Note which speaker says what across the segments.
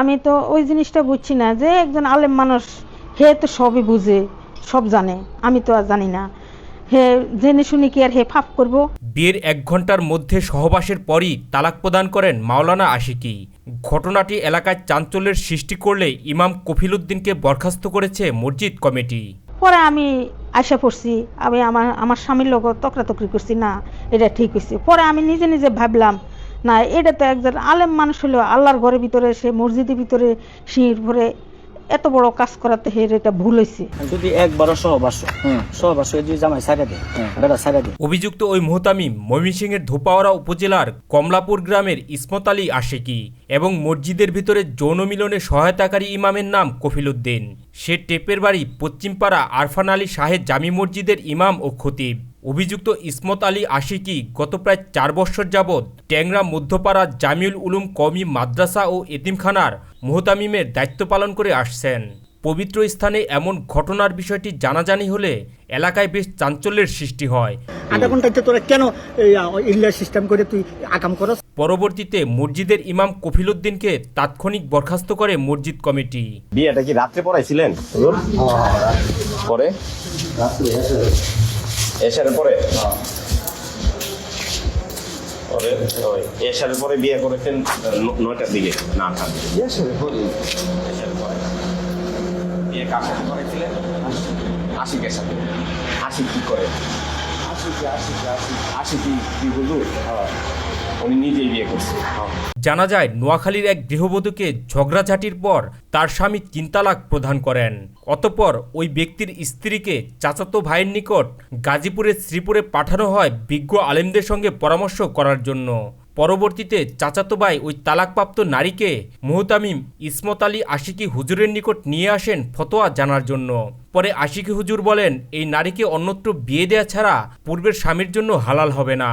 Speaker 1: আমি তো ওই জিনিসটা বুঝছি না যে একজন আলেম মানুষ হে তো সবই বুঝে সব জানে। আমি তো আর জানি না। হে জেনে শুনি কি আর হে ফাপ করব?
Speaker 2: বিয়ের এক ঘণ্টার মধ্যে সহবাসের পরই তালাক প্রদান করেন মাওলানা আশিকি। ঘটনাটি এলাকায় চাঞ্চল্যের সৃষ্টি করলে ইমাম কফিলুদ্দিনকে বরখাস্ত করেছে মসজিদ কমিটি।
Speaker 1: পরে আমি আশা পড়ছি আমি আমার আমার স্বামীর লগত তকরাতকরি করছি না এটা ঠিক হয়েছে পরে আমি নিজে নিজে ভাবলাম না এটা তো একজন আলেম মানুষ হলো আল্লাহর ঘরের ভিতরে সে মসজিদের ভিতরে শির ভরে এত বড় কাজ করাতে হে এটা ভুল হয়েছে
Speaker 3: যদি একবারও সহবাস সহবাস যদি জামাই সাইডে দেয় বেড়া সাইডে দেয়।
Speaker 2: অভিযুক্ত ওই মোহতামিম ময়মনসিংহের ধোপাওয়ারা উপজেলার কমলাপুর গ্রামের ইসমত আলী আশেকি এবং মসজিদের ভিতরে যৌন মিলনে সহায়তাকারী ইমামের নাম কফিলুদ্দিন সে টেপের বাড়ি পশ্চিমপাড়া আরফান আলী শাহেদ জামি মসজিদের ইমাম ও খতিব। অভিযুক্ত ইসমত আলী আশিকি গত প্রায় চার বছর যাবৎ ট্যাংরা মধ্যপাড়া জামিউল উলুম কওমি মাদ্রাসা ও এতিমখানার মোহতামিমের দায়িত্ব পালন করে আসছেন। পবিত্র স্থানে এমন ঘটনার বিষয়টি জানাজানি হলে এলাকায় বেশ চাঞ্চল্যের সৃষ্টি হয়।
Speaker 4: আধা ঘন্টাতে তোরা কেন সিস্টেম করে তুই আকাম করস?
Speaker 2: পরবর্তীতে মসজিদের ইমাম কফিলুদ্দিনকে তাৎক্ষণিক বরখাস্ত করে মসজিদ কমিটি।
Speaker 5: বিয়েটা কি রাত্রে পড়াইছিলেন? পরে? এসারের পরে? পরে এসারের পরে বিয়ে করেছেন নয়টার দিকে না আটটার দিকে। এসারের পরে। বিয়ে কার সাথে করেছিলেন? আশিকের সাথে। আশিক কি করে?
Speaker 2: জানা যায় নোয়াখালীর এক গৃহবধূকে ঝগড়াঝাটির পর তার স্বামী চিন্তালাক তালাক প্রদান করেন অতপর ওই ব্যক্তির স্ত্রীকে চাচাতো ভাইয়ের নিকট গাজীপুরের শ্রীপুরে পাঠানো হয় বিজ্ঞ আলেমদের সঙ্গে পরামর্শ করার জন্য পরবর্তীতে চাচাতো ভাই ওই তালাকপ্রাপ্ত নারীকে মুহতামিম ইসমত আলী আশিকি হুজুরের নিকট নিয়ে আসেন ফতোয়া জানার জন্য। পরে আশিকি হুজুর বলেন, এই নারীকে অন্যত্র বিয়ে দেয়া ছাড়া পূর্বের স্বামীর জন্য হালাল হবে না।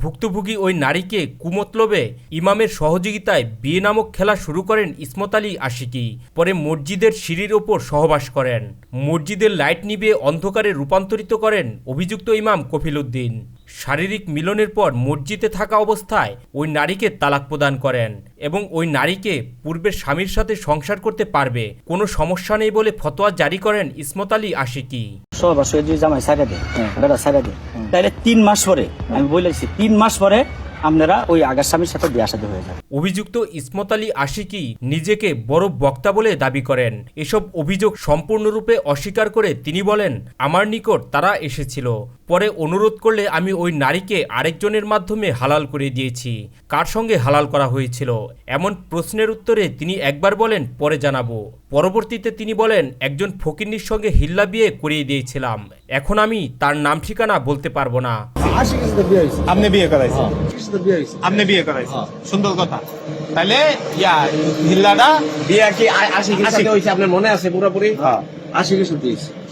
Speaker 2: ভুক্তভোগী ওই নারীকে কুমতলবে ইমামের সহযোগিতায় বিয়ে নামক খেলা শুরু করেন ইসমত আলী আশিকি। পরে মসজিদের সিঁড়ির ওপর সহবাস করেন। মসজিদের লাইট নিবে অন্ধকারে রূপান্তরিত করেন অভিযুক্ত ইমাম কফিলুদ্দিন শারীরিক মিলনের পর মসজিদে থাকা অবস্থায় ওই নারীকে তালাক প্রদান করেন এবং ওই নারীকে পূর্বের স্বামীর সাথে সংসার করতে পারবে। কোনো সমস্যা নেই বলে ফতোয়া জারি করেন ইসমত আলী আশিকি।
Speaker 3: জামাই সাইডে দেয়। বেড়া সাইডে তাইলে তিন মাস পরে, আমি বলেছি, তিন মাস পরে আপনারা ওই আগের স্বামীর সাথে বিয়ে সাথে হয়ে যাবে
Speaker 2: অভিযুক্ত ইসমত আলী আশিকি নিজেকে বড় বক্তা বলে দাবি করেন। এসব অভিযোগ সম্পূর্ণরূপে অস্বীকার করে তিনি বলেন, আমার নিকট তারা এসেছিল। পরে অনুরোধ করলে আমি ওই নারীকে আরেকজনের মাধ্যমে হালাল করে দিয়েছি। কার সঙ্গে হালাল করা হয়েছিল? এমন প্রশ্নের উত্তরে তিনি একবার বলেন, পরে জানাব। পরবর্তীতে তিনি বলেন, একজন ফকিন্নির সঙ্গে হিল্লা বিয়ে করিয়ে দিয়েছিলাম। এখন আমি তার নাম ঠিকানা বলতে পারব না।
Speaker 6: আপনি বিয়ে করাইছেন। আপনি বিয়ে করাইছেন। সুন্দর কথা। তাহলে ইয়া হিল্লাটা
Speaker 5: বিয়ে কি আশি সাথে হয়েছে আপনার মনে আছে পুরোপুরি?
Speaker 6: আশি
Speaker 4: কিছু সাথে